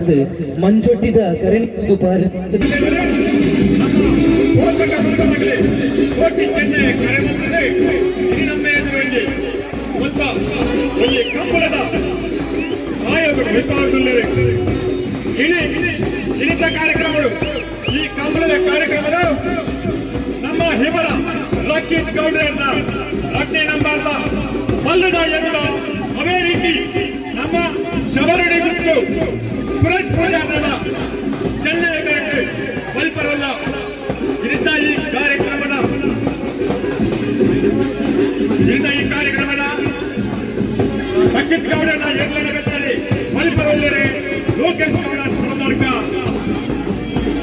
ಅದು ಮಂಜೊಟ್ಟಿದ ಕರೆಣಿದ್ದು ದುಬಾರಿ ಕಂಬಳದ ಕಾರ್ಯಕ್ರಮಗಳು ಈ ಕಂಬಳದ ಕಾರ್ಯಕ್ರಮದ ನಮ್ಮ ಹಿಮರ ರಕ್ಷಿತ್ ಗೌಡ್ರನ್ನ ಅಗ್ನಿ ನಮ್ಮ ಮಲ್ಲದ ಎರುಡ ಅವೇ ರೀತಿ ನಮ್ಮ ಶಬರಡಿ ಸುರೇಶ್ ಪೂಜಾರನ ಚೆನ್ನೈ ಬಲ್ಪರಲ್ಲ ಇರಿತ ಈ ಕಾರ್ಯಕ್ರಮದ ಇರಿತ ಈ ಕಾರ್ಯಕ್ರಮದ ರಕ್ಷಿತ್ ಗೌಡ ಬೆತ್ತಲ್ಲಿ ಬಲ್ಪರಲ್ಲರೆ ಲೋಕೇಶ್ ಗೌಡ ಸಂಪರ್ಕ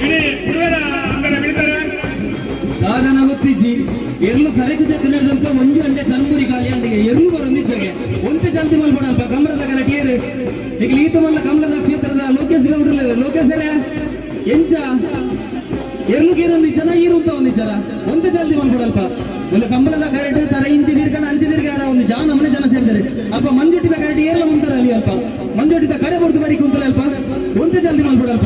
ಇಡೀ ಪುರುವರ ಅಂಗಡ ಬಿಡ್ತಾರೆ ದಾದನ ಗೊತ್ತಿಜ್ಜಿ ಎರ್ಲು ಮಂಜು ಅಂಡೆ ಚನ್ಮುರಿ ಕಾಲಿ ಅಂಡಿಗೆ ಎರ್ಲು ಬರೊಂದಿಜ್ಜಗೆ ಒಂತೆ ಜಲ್ದಿ ಮಲ್ಪಡಲ್ಪ ಕಮಲದ ಕಲ ಟೇರು ಈಗ ಈತ ಮಲ್ಲ ಕಮಲದ ಕ್ಷೇತ್ರದ ಲೋಕೇಶ್ ಗೌಡ್ರಲ್ಲ ಲೋಕೇಶರೇ ಎಂಚ. ಎರ್ಲುಗೆ ಒಂದು ಜನ ಈರು ಅಂತ ಒಂದು ಜನ. ಒಂತೆ ಜಲ್ದಿ ಮಲ್ಪಡಲ್ಪ ಒಂದು ಕಂಬಳದ ಕರೆಟ್ ತರ ಇಂಚಿ ನೀರ್ಕೊಂಡು ಅಂಚಿ ನೀರ್ಗಾರ ಒಂದು ಜಾ ನಮ್ಮನೆ ಜನ ಸೇರ್ತಾರೆ ಅಪ್ಪ ಮಂಜುಟ್ಟಿದ ಕರೆಟ್ ಏರ್ಲ ಉಂಟಾರ ಅಲ್ಲಿ ಅಲ್ಪ. ಮಂಜುಟ್ಟಿದ ಕರೆ ಬರ್ದು ಬರೀ ಕುಂತಲ್ಲ ಅಲ್ಪ. ಒಂತೆ ಜಲ್ದಿ ಮಲ್ಪಡಲ್ಪ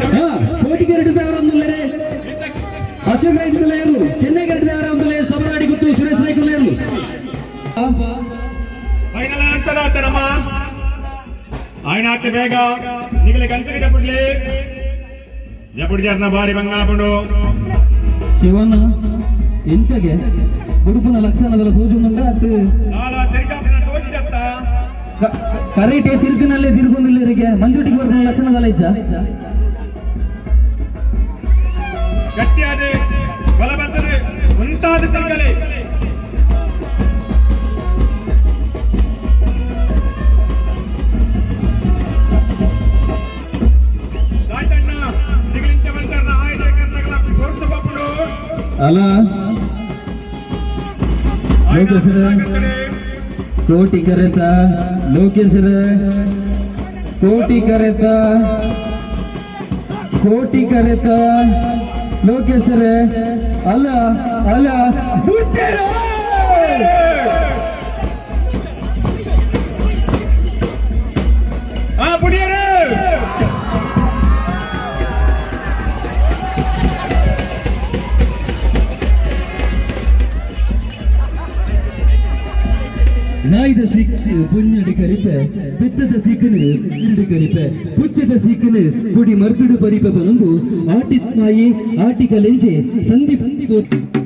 ಅಪ್ಪ ಅಶೋಕ್ ರೈಸ್ ಇರಲು ಚೆನ್ನೈ ಕರೆಕ್ಟ್ ಅವರೊಂದುಲೆ ಸಮರಾಡಿ ಗೊತ್ತು ಸುರೇಶ್ ನಾಯ್ಕ ಇರಲು ಫೈನಲ್ ಆಗ್ತದ ಅಂತ ನಮ್ಮ ఆయన అత్త ಬೇಗ ನಿಗಲಿ ಗಂಟಲಿಗೆ ಜಪಡ್ಲಿ ಜಪಡ್ ಜರ್ನ ಬಾರಿ ಬಂಗಾಪುಂಡು ಶಿವನ ಎಂಚಗೆ ಉಡುಪುನ ಲಕ್ಷಣದಲ್ಲ ತೋಜುಂಡ ಅದು ನಾಲ ತಿರ್ಗಾಪುನ ತೋಜಿ ಜತ್ತ ಕರೆಕ್ಟ್ ತಿರುಗಿನಲ್ಲೇ ತಿರುಗುಂದಿಲ್ಲ ಇವರಿಗೆ ಮಂಜುಟಿಗೆ ಬರ್ಬನ ಲಕ್ಷಣದಲ್ಲ ಇಜ್ಜ ಗಟ್ಟಿಯಾದ ಬಲ ಬಂದರೆ ಮುಂತಾದ ತೋರಿಸಬಹುದು ಅಲ್ಲ ಲೋಕೇಶ್ವರ ಕೋಟಿ ಕರೆತ ಲೋಕೇಶ್ವರ ಕೋಟಿ ಕರೆತ ಕೋಟಿ ಕರೆತ. ಲೋಕೇಶ್ವರ ಅಲ್ಲ ಅಲ್ಲ ಹುಚ್ಚರೇ! ಆ ಪುಡಿಯರು ನಾಯ್ದ ಸಿಕ್ಕಿ ಪುಂಜಡಿ ಕರಿಪೆ ಬಿತ್ತದ ಸಿಕ್ಕನು ಇರುಡು ಕರಿಪೆ ಪುಚ್ಚದ ಸಿಕ್ಕನು ಗುಡಿ ಮರ್ದುಡು ಪರಿಪೆ ಬಲಂಗು ಆಟಿತ್ ಮಾಯಿ ಆಟಿಕಲೆಂಜೆ ಸಂಧಿ ಸಂಧಿ ಗೊತ್ತು